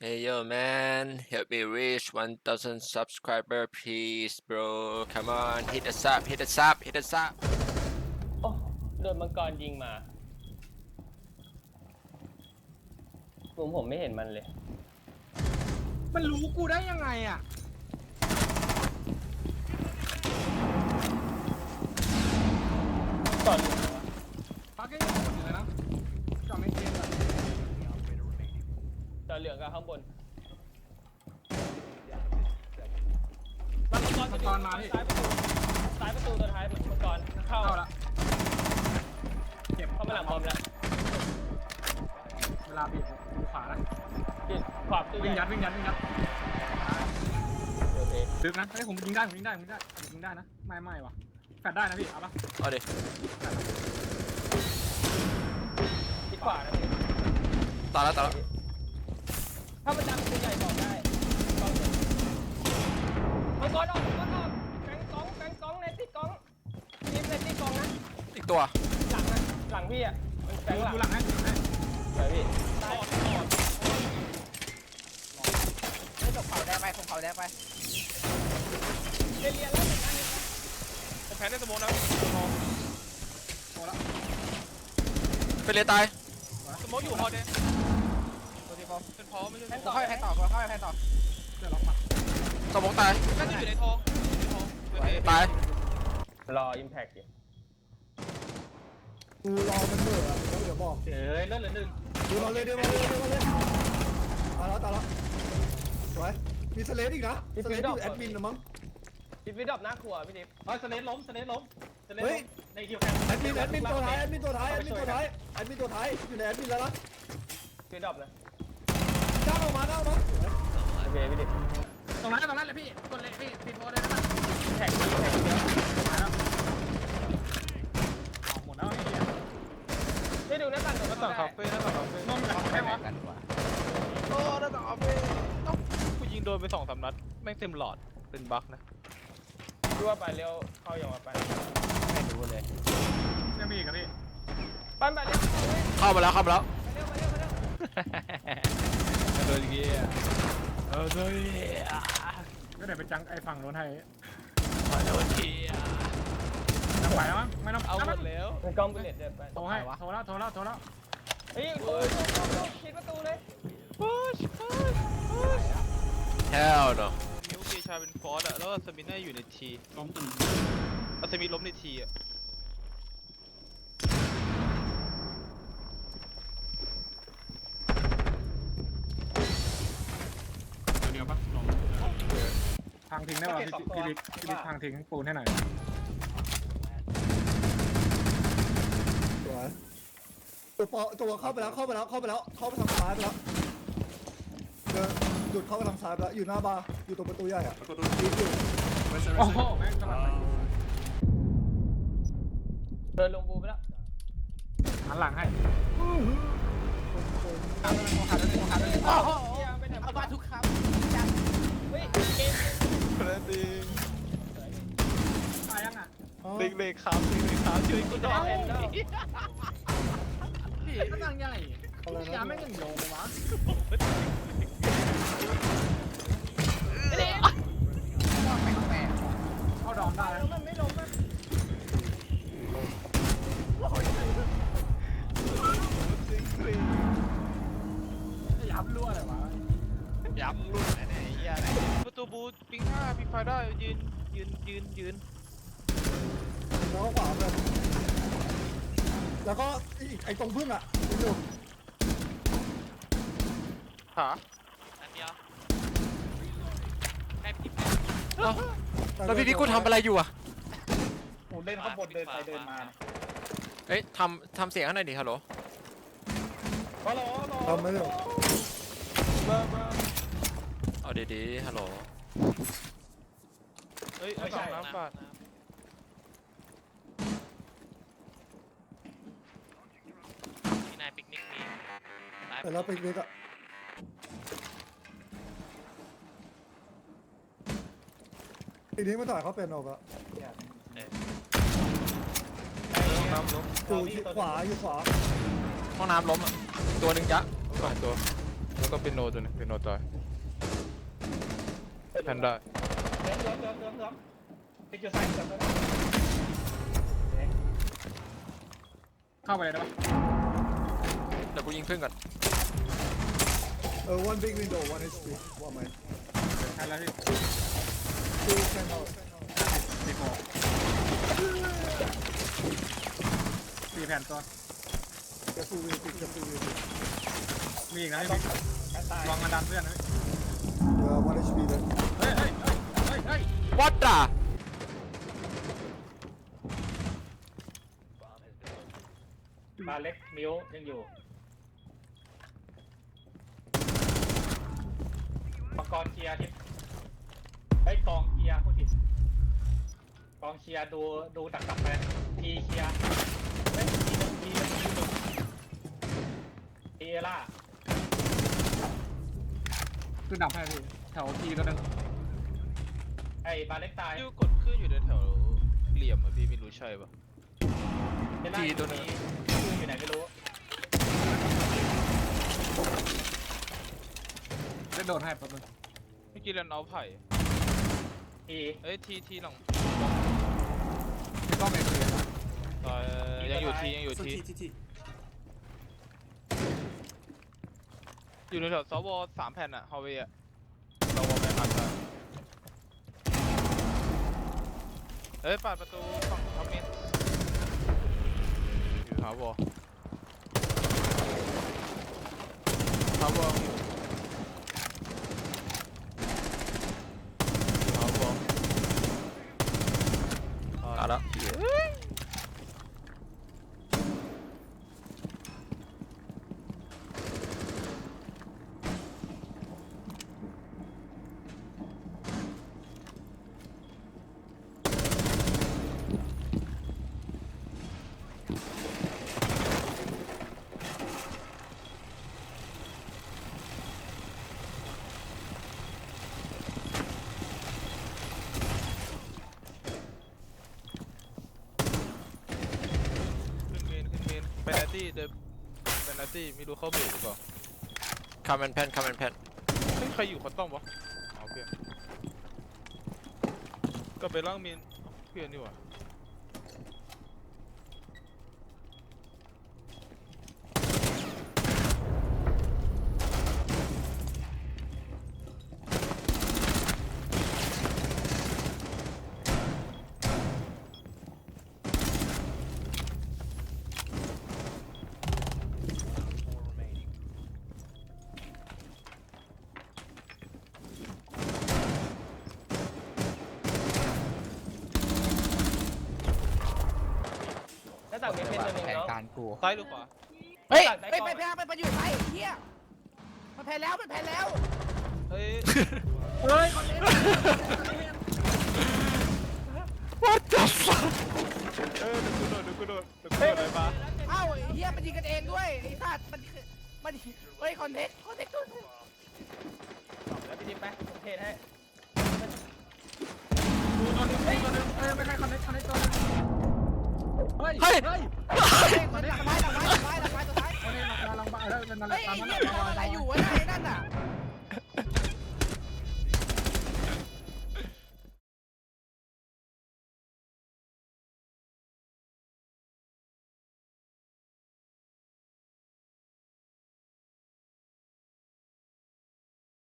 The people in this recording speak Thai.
Hey yo man, help me reach 1000 subscriber please bro. Come on, hit the sub, hit the sub, hit the sub. โอ้โดนมังกรยิงมาผมผมไม่เห็นมันเลย มันรู้กูได้ยังไงอะ ก่อนอยู่ไหนวะ พักก็ยังหมดอยู่เลยนะจอไม่เทียนเลย จอเห ลืองกับข้างบนมันมังกรมังกรมาพี่ ซ้ายประตูซ้ายประตูตัวท้ายมังกรเข้าเข้าละเก็บเข้ามาหลังบอมแล้วเวลาบีบดูขวานะปิดขวาประตูวิ่งใหยัญ่ดวิ่งยัดวิ่งยัดโอเคดึกนะเฮ้ยผมยิงได้ผมยิงได้ผมยิงได้ผมยิงได้นะไม่ไม่วะแฟดได้นะพี่เอาปะเอาดิปิดขวานะพี่ตายแล้วตายแล้ว ถ้ามันจำประตูใหญ่บอกได้กองเสร็จมังกรออกมังกรออกแบงกองแบงกองในติดกองทีมในติดกองนะ อีกตัว หลังนะหลังพี่อะมันแบดูงหลังดูหลังให้ดูหลังให้เดี๋ยวพี่ตายไม่ตกเขาได้ไปผมเขาได้ไปเรียนเรียนแล้วเหมือนกันผมแพ้ในสโมองนะโอ้ละไปเลยตายสโมองอยู่ฮอลเนี่ ยตัวที่ผมเป็นพอไม่ใช่ผมเข้าไปแพนต่อผมเข้าไปแพนต่อเดี๋ยวล็อกมาสมองตาย น่าจะอยู่ในทองอยู่ในทองโอเคตาย รออิมแพคอยู่กูรอมันเบื่อแล้วเดี๋ยวบอกเอ้ยเลื่อนเหลือหนึ่งดูเราเลยเดี๋ยวมาเลยเดี๋ยวมาเลยตายแล้วตายแล้วสวยมีสเลดอีกนะสเลดอยู่แอดมินนะมั้งดิฟวิดอบหน้าครัวพี่ดิฟเฮ้ยสเลนล้มสเลนล้มสเลนเฮ้ล้ยมในคิวแคนแอดมินแอดมินตัวท้ายแอดมินตัวท้ายแอดมินตัวท้ายแอดมินตัวท้ายอยู่ในแอดมินแล้วนะดิฟวิดอบนะจ้างออก มาจ้างออกมาโอเคพี่ดิตรงนั้นตรงนั้นเลยพี่ กดเลยพี่ปิดโบเลยนะแท็กแท็กเดียวมาแล้วออกหมดแล้วไอ้เหี้ยได้ดูหน้าต่างเดี๋ยวหน้าต่างคาเฟ่หน้าต่างคาเฟ่นมหลังแค่วะกันกว่าโอ้หน้าต่างคาเฟ่ต้องกูยิงโดนไปสองสามนัดแม่งเต็มหลอดเป็นบั๊กนะดูว่าไปเร็วเข้าอย่างว่าไปไม่รู้เลยยังมีอีกอะพี่ปั้นไปเร็วเข้ามาแล้วเข้ามาแล้วไปเร็วไปเร็วไปเร็ว โดนเงี้ยเออโดนเงี้ยก็เดี๋ยวไปจังไอ้ฝั่งโน้นให้โดนเงี้ยจะไหวแล้วมั้งไม่ต้องเอาหมดแล้วมันกล้องบุลเลตเดินไปโทรให้โทรแล้วโทรแล้วโทรแล้วเฮ้ยโอ้ยโอ้ยโอ้ยโอ้ยชิดประตูเลยพุชพุชพุช hell no มิวเกชาเป็นฟอร์ดอะแล้วสมิน่าอยู่ในทีล้มตึงอัสมิล้มในทีอะ เดียวปะลง ทางทิ้งได้ป่ะพี่พี่ดิ๊กพี่ดิ๊กทางทิ้งปูนให้หน่อยสวยตัวปอตัวเข้าไปแล้วเข้าไปแล้วเข้าไปแล้วเข้าไปทางซ้ายไปแล้วเดินหยุดเข้าไปทางซ้ายไปแล้วอยู่หน้าบาร์อยู่ตรงประตูใหญ่อะอยู่อยู่โอ้โหแม่งกำลังไปเดินลงบูไปแล้วหันหลังให้โอ้โหเฮียไปไหนเอามามาทุกครั้งเฮ้ยเกม แล้วดิงตายยังอะอ๋อเด็กเด็กครับเด็กเด็กครับช่วยกูหน่อยพี่ก็นังใหญ่พี่ยาไม่ยังโยงเลยวะเข้าดอมได้แล้วมันไม่ล้มอะยับรั่วเลยวะยับรุ่นไหนเนี่ยเหี้ยไหน ประตูบูปิงห้าปิงไฟได้ยืนยืนยืนยืนแล้วก็ขวาไปแล้วก็อีกไอ้ตรงพึ่งอะอยู่ขาเอ้าแล้วพี่พี่กูทำอะไรอยู่อะหมุนเล่นข้างบนเดินไปเดินมาเอ้ยทำทำเสียงให้หน่อยดิฮัลโหลฮัลโหลฮัลโหลทำไม่ได้หรอเอาดีๆฮัลโหล เฮ้ยเอาสองน้ำปาดแต่เราไปเล็กอะทีนี้มันถ่ายเขาเป็นออกอะน้ำลบอยู่ที่ขวาอยู่ขวาห้องน้ำล้มอะตัวหนึ่งยะก่อนตัวเราแล้วก็เป็นโนตัวหนึงเป็นโนตายแพนด้าเหลืองเหลืองเหลืองเหลืองเหลืองติดอยู่ซ้ายเหลืองเลยเข้าไปเลยได้ปะเดี๋ยวกูยิงเพึ่งก่อนเออ one big window one HP ว่าไหมใช่แล้วพี่ two ten out สี่โมสี่แผ่นตัว careful with it careful with it มีอีกนะพี่แค่ตายลองมาดันเพื่อนนะพี่ yeah one HP then What the มาเล็กมิวยังอยู่มังกรเคลียร์ทิศไอ้ยกองเคลียร์ผู้ผิดกองเคลียร์ดูดูตักตักๆไปทีเคลียร์เฮ้ยทีหนึงทีหนึงทีหนึงทีเอล่าขึ้นดับให้พี่แถวทีตัวหนึง ไอ้บาเล็กตายยูกดขึ้นอยู่ในแถวเหลี่ยมอะพี่ไม่รู้ใช่ปะเอล่าทีตัวหนึ่งชื่ออยู่ไหนไม่รู้ได้โดนให้แป๊บนึงเมื่อกี้เล่นเอาไผ่ทีเอ้ยทีทีหลังต้องเอ็นเรียนตายยังอยู่ทียังอยู่ทีอยู่ในแถวสวสามแผ่นอะฮาวเวย์อะสวแผ่นอัดอะ เอ้ยปาดประตูฝั่งคอมเมนต์อยู่หาวอหาวออยู่หาวอ ตายแล้ว ขึ้นเมนขึ้น เมนเป็นนาตี้เดิมเป็นนาตี้ไม่รู้เข้าเบรกหรือเปล่า Come and pen Come and pen เฮ้ยใครอยู่คอนต้องวะเอาเพื่อนก็ไปล่างเมนเพื่อนนี่หว่า หน้าต่างมีเป็นตัวหนึงเนาะซ้ายหรือขวาเฮ้ยตัดได้เฮ้ยก่อนไปแพ้ไปไปอยู่ไทยเฮียมันแพ้แล้วมันแพ้แล้วเฮ้ยเฮ้ยคนนี้ What the fuck เออเดี๋ยวกูโดดเดี๋ยวกูโดดเดี๋ยวกูโดดอะไรมาเอ้าไอ้เฮียมันยิงกันเองด้วยไอ้สัตว์มันมันเฮ้ยคอนเทนต์คอนเทนต์ตัวนึงแล้วพี่ดิมไปผมเทรดให้ดูตัวหนึงดูตัวหนึงเอ้ยไม่ใช่คอนเนคคอนเนคตัวหนึง เฮ้ยเฮ้ยเฮ้ยคอนเทนต์หลังไม้หลังไม้หลังไม้หลังไม้ตัวท้ายคอนเนคหลังหลังบ้านแล้วนั่นนั่นเฮ้ยตาไอ้มนั้นเฮียมันทำอะไรอยู่วะไอ้นั่นน่ะ